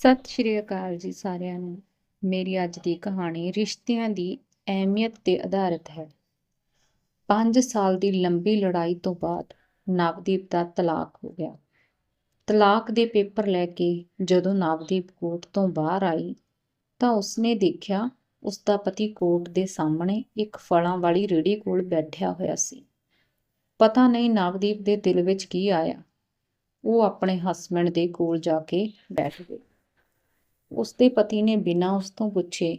ਸਤਿ ਸ਼੍ਰੀ ਅਕਾਲ ਜੀ ਸਾਰਿਆਂ ਨੂੰ। ਮੇਰੀ ਅੱਜ ਦੀ ਕਹਾਣੀ ਰਿਸ਼ਤਿਆਂ ਦੀ ਅਹਿਮੀਅਤ ਤੇ ਆਧਾਰਿਤ ਹੈ। 5 ਸਾਲ ਦੀ ਲੰਬੀ ਲੜਾਈ ਤੋਂ ਬਾਅਦ ਨਵਦੀਪ ਦਾ ਤਲਾਕ ਹੋ ਗਿਆ। ਤਲਾਕ ਦੇ ਪੇਪਰ ਲੈ ਕੇ ਜਦੋਂ ਨਵਦੀਪ ਕੋਰਟ ਤੋਂ ਬਾਹਰ ਆਈ ਤਾਂ ਉਸਨੇ ਦੇਖਿਆ ਉਸ ਦਾ ਪਤੀ ਕੋਰਟ ਦੇ ਸਾਹਮਣੇ ਇੱਕ ਫਲਾਂ ਵਾਲੀ ਰੇੜੀ ਕੋਲ ਬੈਠਿਆ ਹੋਇਆ ਸੀ। ਪਤਾ ਨਹੀਂ ਨਵਦੀਪ ਦੇ ਦਿਲ ਵਿੱਚ ਕੀ ਆਇਆ। ਉਹ ਆਪਣੇ ਹਸਬੰਡ ਦੇ ਕੋਲ ਜਾ ਕੇ ਬੈਠ ਗਈ। ਉਸਦੇ ਪਤੀ ਨੇ ਬਿਨਾਂ ਉਸ ਤੋਂ ਪੁੱਛੇ,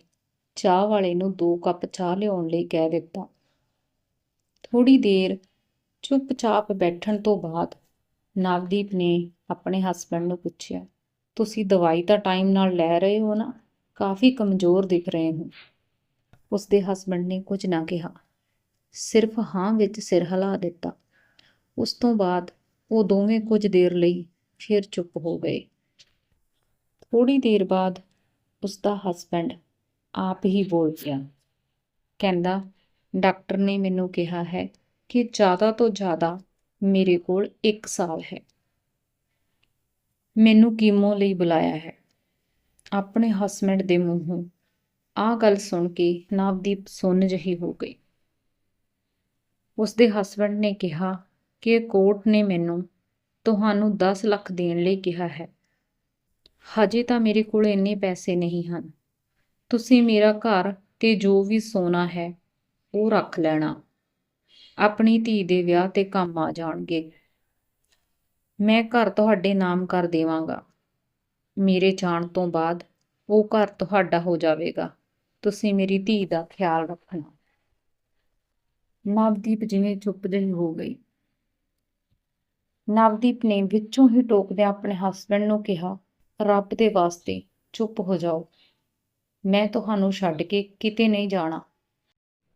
ਚਾਹ ਵਾਲੇ ਨੂੰ ਦੋ ਕੱਪ ਚਾਹ ਲਿਆਉਣ ਲਈ ਕਹਿ ਦਿੱਤਾ। ਥੋੜੀ ਦੇਰ ਚੁੱਪਚਾਪ ਬੈਠਣ ਤੋਂ ਬਾਅਦ ਨਵਦੀਪ ਨੇ ਆਪਣੇ ਹਸਬੰਡ ਨੂੰ ਪੁੱਛਿਆ, ਤੁਸੀਂ ਦਵਾਈ ਤਾਂ ਟਾਈਮ ਨਾਲ ਲੈ ਰਹੇ ਹੋ ਨਾ? ਕਾਫੀ ਕਮਜ਼ੋਰ ਦਿਖ ਰਹੇ ਹੋ। ਉਸਦੇ ਹਸਬੰਡ ਨੇ ਕੁਝ ਨਾ ਕਿਹਾ। ਸਿਰਫ ਹਾਂ ਵਿੱਚ ਸਿਰ ਹਿਲਾ ਦਿੱਤਾ। ਉਸ ਤੋਂ ਬਾਅਦ ਉਹ ਦੋਵੇਂ ਕੁਝ ਦੇਰ ਲਈ ਫਿਰ ਚੁੱਪ ਹੋ ਗਏ। ਥੋੜੀ ਦੇਰ ਬਾਅਦ ਉਸ ਦਾ ਹਸਬੰਡ ਆਪ ਹੀ ਬੋਲ ਪਿਆ ਕਹਿੰਦਾ, ਡਾਕਟਰ ਨੇ ਮੈਨੂੰ ਕਿਹਾ ਹੈ ਕਿ ਜ਼ਿਆਦਾ ਤੋਂ ਜ਼ਿਆਦਾ ਮੇਰੇ ਕੋਲ 1 ਸਾਲ ਹੈ। ਮੈਨੂੰ ਕੀਮੋ ਲਈ ਬੁਲਾਇਆ ਹੈ। ਆਪਣੇ ਹਸਬੰਡ ਦੇ ਮੂੰਹੋਂ ਆਹ ਗੱਲ ਸੁਣ ਕੇ ਨਵਦੀਪ ਸੁੰਨ ਜਹੀ ਹੋ ਗਈ। ਉਸਦੇ ਹਸਬੰਡ ਨੇ ਕਿਹਾ ਕਿ ਕੋਰਟ ਨੇ ਮੈਨੂੰ ਤੁਹਾਨੂੰ 10 ਲੱਖ ਦੇਣ ਲਈ ਕਿਹਾ ਹੈ। ਹਜੇ ਤਾਂ ਮੇਰੇ ਕੋਲ ਇੰਨੇ ਪੈਸੇ ਨਹੀਂ ਹਨ। ਤੁਸੀਂ ਮੇਰਾ ਘਰ ਤੇ ਜੋ ਵੀ ਸੋਨਾ ਹੈ, ਉਹ ਰੱਖ ਲੈਣਾ। ਆਪਣੀ ਧੀ ਦੇ ਵਿਆਹ ਤੇ ਕੰਮ ਆ ਜਾਣਗੇ। ਮੈਂ ਘਰ ਤੁਹਾਡੇ ਨਾਮ ਕਰ ਦੇਵਾਂਗਾ। ਮੇਰੇ ਜਾਣ ਤੋਂ ਬਾਅਦ ਉਹ ਘਰ ਤੁਹਾਡਾ ਹੋ ਜਾਵੇਗਾ। ਤੁਸੀਂ ਮੇਰੀ ਧੀ ਦਾ ਖਿਆਲ ਰੱਖਣਾ। ਨਵਦੀਪ ਜਿਵੇਂ ਚੁੱਪ ਜਿਹੀ ਹੋ ਗਈ। ਨਵਦੀਪ ਨੇ ਵਿੱਚੋਂ ਹੀ ਟੋਕਦਿਆਂ ਆਪਣੇ ਹਸਬੰਡ ਨੂੰ ਕਿਹਾ ਰੱਬ ਦੇ ਵਾਸਤੇ ਚੁੱਪ ਹੋ ਜਾਓ। ਮੈਂ ਤੁਹਾਨੂੰ ਛੱਡ ਕੇ ਕਿਤੇ ਨਹੀਂ ਜਾਣਾ।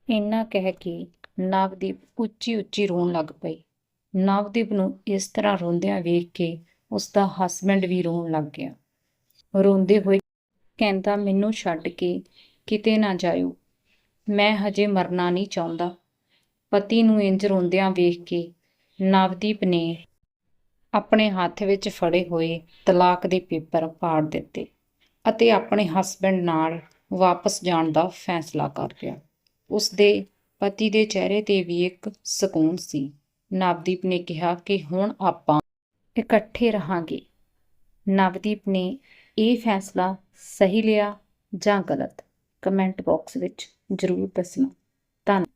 ਇੰਨਾ ਕਹਿ ਕੇ ਨਵਦੀਪ ਉੱਚੀ ਉੱਚੀ ਰੋਣ ਲੱਗ ਪਈ। ਨਵਦੀਪ ਨੂੰ ਇਸ ਤਰ੍ਹਾਂ ਰੋਂਦਿਆਂ ਵੇਖ ਕੇ ਉਸ ਦਾ ਹਸਬੰਡ ਵੀ ਰੋਣ ਲੱਗ ਗਿਆ। ਰੋਂਦੇ ਹੋਏ ਕਹਿੰਦਾ, ਮੈਨੂੰ ਛੱਡ ਕੇ ਕਿਤੇ ਨਾ ਜਾਇਓ। ਮੈਂ ਹਜੇ ਮਰਨਾ ਨਹੀਂ ਚਾਹੁੰਦਾ। ਪਤੀ ਨੂੰ ਇੰਜ ਰੋਂਦਿਆਂ ਵੇਖ ਕੇ ਨਵਦੀਪ ਨੇ ਆਪਣੇ ਹੱਥ ਵਿੱਚ ਫੜੇ ਹੋਏ ਤਲਾਕ ਦੇ ਪੇਪਰ ਪਾੜ ਦਿੱਤੇ ਅਤੇ ਆਪਣੇ ਹਸਬੰਡ ਨਾਲ ਵਾਪਸ ਜਾਣ ਦਾ ਫੈਸਲਾ ਕਰ ਲਿਆ। ਉਸ ਦੇ ਪਤੀ ਦੇ ਚਿਹਰੇ ਤੇ ਵੀ ਇੱਕ ਸਕੂਨ ਸੀ। ਨਵਦੀਪ ਨੇ ਕਿਹਾ ਕਿ ਹੁਣ ਆਪਾਂ ਇਕੱਠੇ ਰਹਾਂਗੇ। ਨਵਦੀਪ ਨੇ ਇਹ ਫੈਸਲਾ ਸਹੀ ਲਿਆ ਜਾਂ ਗਲਤ? ਕਮੈਂਟ ਬਾਕਸ ਵਿੱਚ ਜ਼ਰੂਰ ਦੱਸਣਾ। ਧੰਨਵਾਦ